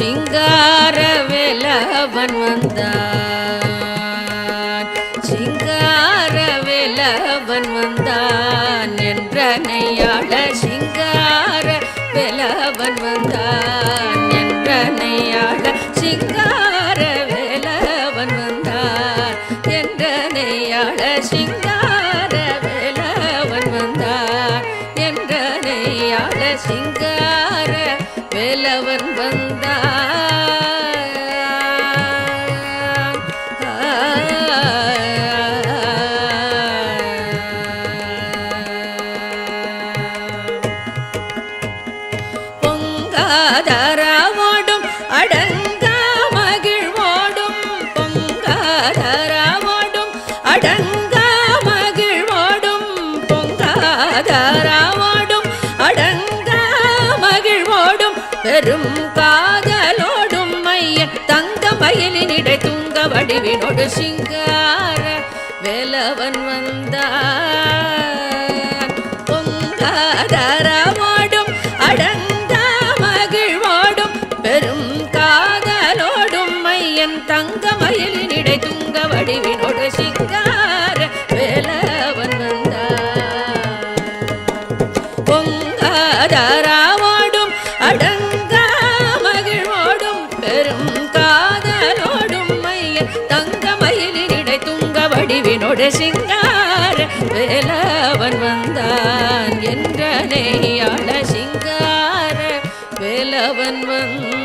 சிங்கார வேலவன் வந்தான். சிங்கார வேலவன் வந்தான். என்ற நெய்யாள சிங்கார வேலவன் வந்தான். என்ற நெய்யாள சிங்கார வேலவன் வந்தான். என்ற நெய்யாள சிங்கார வேலவன் வந்தான். என்ற நெய்யாள சிங்கார வேலவன் வந்தான் பொங்காதராவோடும் அடங்கா மகிழ்வோடும் பொங்காதராவோடும் அடங்கா மகிழ்வோடும் பொங்காதராவோடும் மையன் தங்க மயிலினிடை தூங்க வடிவினோடு சிங்கார வேலவன் வந்தான் பொங்காதரவோடும் அடங்கா மகிழ்வோடும் பெரும் காதலோடும் மையன் தங்க மயிலினிடை தூங்க வடிவினோடு சிங்கார வடிவினோடு சிங்கார வேலவன் வந்தான் என்ற நெய்யாள சிங்கார வேலவன் வந்தான்.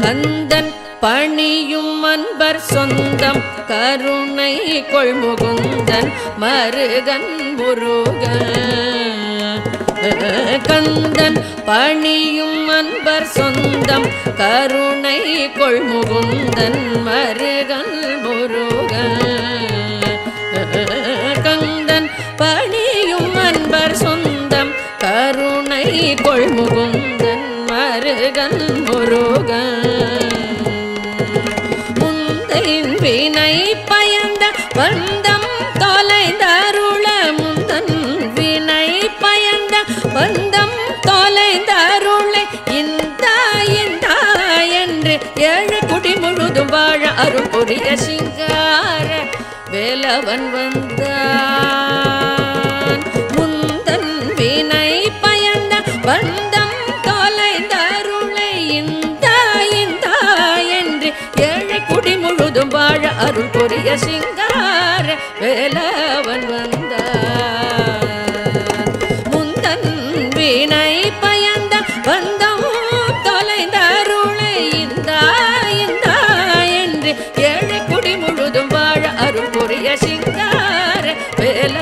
கந்தன் பணியும் அன்பர் சொந்தம் கருணை கொள்முகுந்தன் மருகன் முருகன். கந்தன் பணியும் அன்பர் சொந்தம் கருணை கொள்முகுந்தன் மருகன் முருகன். கந்தன் பணியும் அன்பர் சொந்தம் கருணை கொள்முகுந்தன் மருகன் முருகன். முந்தையின் வினை பயந்த வந்தம் தொலைந்தருள முந்தன் வினை பயந்த வந்தம் தொலைந்தருளை இந்த இந்த என்று ஏழு குடி முழுதும் வாழ அருள் புரிய சிங்கார வேலவன் வந்தான். முந்தன் வினை பயந்த அருள் பொரிய சிங்கார வேலவன் வந்தான் முந்தன் வீணை பயந்த வந்தம் தொலைந்தருளை இந்தா இந்தா என்று ஏழை குடி முழுதும் வாழ அருள் பொரிய சிங்கார வேல